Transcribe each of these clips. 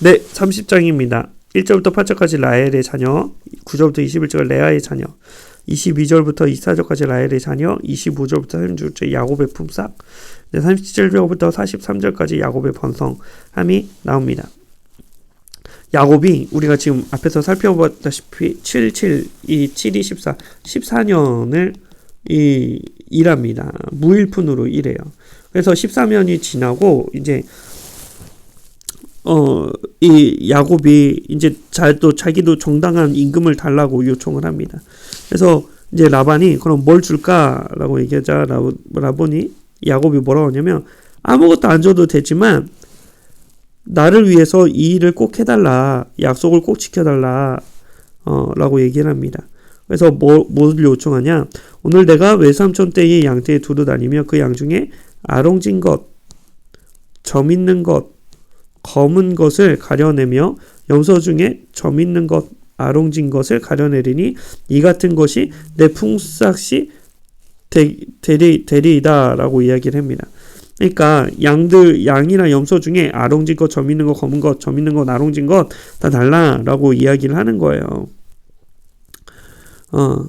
네, 30장입니다. 1절부터 8절까지 라헬의 자녀, 9절부터 21절 레아의 자녀, 22절부터 24절까지 라헬의 자녀, 25절부터 36절 야곱의 품삯, 37절부터 43절까지 야곱의 번성함이 나옵니다. 야곱이 우리가 지금 앞에서 살펴봤다시피 7, 7, 이 7, 2, 14, 14년을 이 일합니다. 무일푼으로 일해요. 그래서 14년이 지나고 이제 어, 이 야곱이 이제 잘 또 자기도 정당한 임금을 달라고 요청을 합니다. 그래서 이제 라반이 그럼 뭘 줄까라고 얘기하자 라본이 야곱이 뭐라고 하냐면 아무것도 안 줘도 되지만 나를 위해서 이 일을 꼭 해달라 약속을 꼭 지켜달라 어, 라고 얘기를 합니다. 그래서 뭐, 뭘 요청하냐 오늘 내가 외삼촌 떼의 양떼에 두루 다니며 그 양 중에 아롱진 것, 점 있는 것, 검은 것을 가려내며 염소 중에 점 있는 것, 아롱진 것을 가려내리니 이 같은 것이 내 풍삭시 대리, 대리이다라고 이야기를 합니다. 그러니까 양들 양이나 염소 중에 아롱진 것, 점 있는 것, 검은 것, 점 있는 것, 아롱진 것 다 달라라고 이야기를 하는 거예요. 어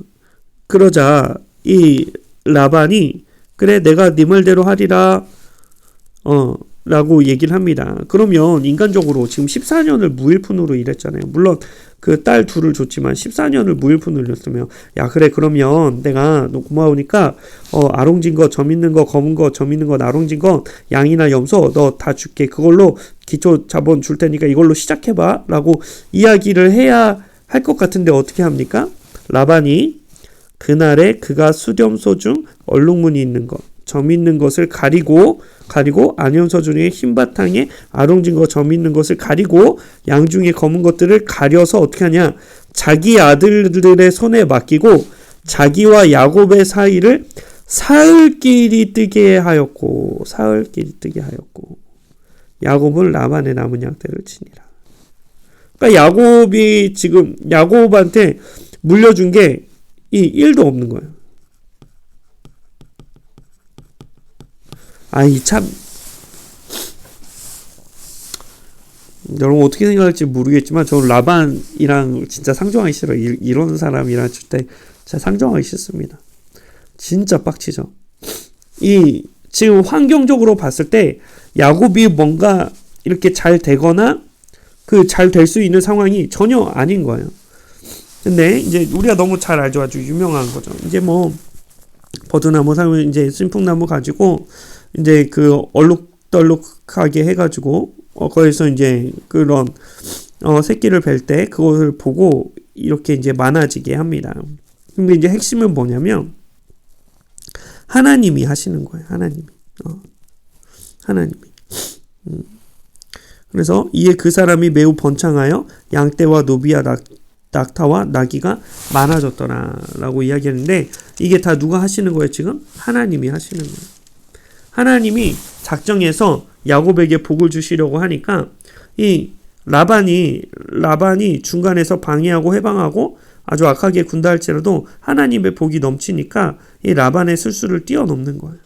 그러자 이 라반이 그래 내가 네 말대로 하리라 어 라고 얘기를 합니다. 그러면 인간적으로 지금 14년을 무일푼으로 일했잖아요. 물론 그 딸 둘을 줬지만 14년을 무일푼으로 일했으면 야 그래 그러면 내가 너 고마우니까 어 아롱진 거, 점 있는 거, 검은 거, 점 있는 거, 아롱진 거, 양이나 염소 너 다 줄게. 그걸로 기초 자본 줄 테니까 이걸로 시작해 봐. 라고 이야기를 해야 할 것 같은데 어떻게 합니까? 라반이 그날에 그가 수렴소 중 얼룩무늬 있는 것, 점 있는 것을 가리고 가리고 안염소 중에 흰 바탕에 아롱진 거 점 있는 것을 가리고 양 중에 검은 것들을 가려서 어떻게 하냐 자기 아들들의 손에 맡기고 자기와 야곱의 사이를 사흘길이 뜨게 하였고 사흘길이 뜨게 하였고 야곱은 라반의 남은 양떼를 치니라. 그러니까 야곱이 지금 야곱한테 물려준 게이 1도 없는 거예요. 아이 참 여러분 어떻게 생각할지 모르겠지만 저는 라반이랑 진짜 상종하기 싫어요. 이, 이런 사람이랑 절대 진짜 상종하기 싫습니다. 진짜 빡치죠. 이 지금 환경적으로 봤을 때 야곱이 뭔가 이렇게 잘 되거나 그 잘 될 수 있는 상황이 전혀 아닌 거예요. 근데 이제 우리가 너무 잘 알죠. 아주 유명한 거죠. 이제 뭐 버드나무 사면 이제 순풍나무 가지고 이제 그 얼룩덜룩하게 해가지고 어 거기서 이제 그런 어 새끼를 뵐 때 그것을 보고 이렇게 이제 많아지게 합니다. 근데 이제 핵심은 뭐냐면 하나님이 하시는 거예요. 하나님이. 어. 하나님이. 음. 그래서 이에 그 사람이 매우 번창하여 양떼와 노비와 낙, 낙타와 나귀가 많아졌더라라고 이야기하는데 이게 다 누가 하시는 거예요 지금? 하나님이 하시는 거예요. 하나님이 작정해서 야곱에게 복을 주시려고 하니까 이 라반이 라반이 중간에서 방해하고 해방하고 아주 악하게 군다 할지라도 하나님의 복이 넘치니까 이 라반의 술수를 뛰어넘는 거예요.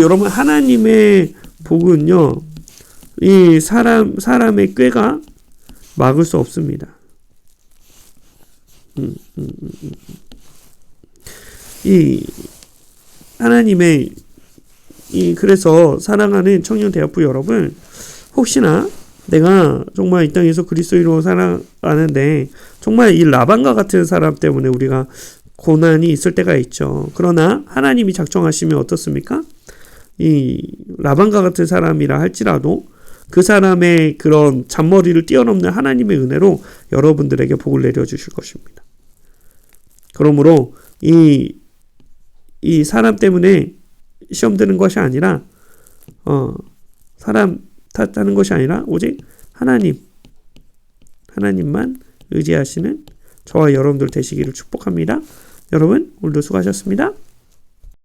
여러분 하나님의 복은요 이 사람 사람의 꾀가 막을 수 없습니다. 음, 음, 음, 이 하나님의 이 그래서 사랑하는 청년 대학부 여러분 혹시나 내가 정말 이 땅에서 그리스도인으로 살아가는데 정말 이 라반과 같은 사람 때문에 우리가 고난이 있을 때가 있죠. 그러나 하나님이 작정하시면 어떻습니까? 이 라반과 같은 사람이라 할지라도 그 사람의 그런 잔머리를 뛰어넘는 하나님의 은혜로 여러분들에게 복을 내려 주실 것입니다. 그러므로 이, 이 사람 때문에 시험 드는 것이 아니라, 어, 사람 탓하는 것이 아니라, 오직 하나님, 하나님만 의지하시는 저와 여러분들 되시기를 축복합니다. 여러분, 오늘도 수고하셨습니다.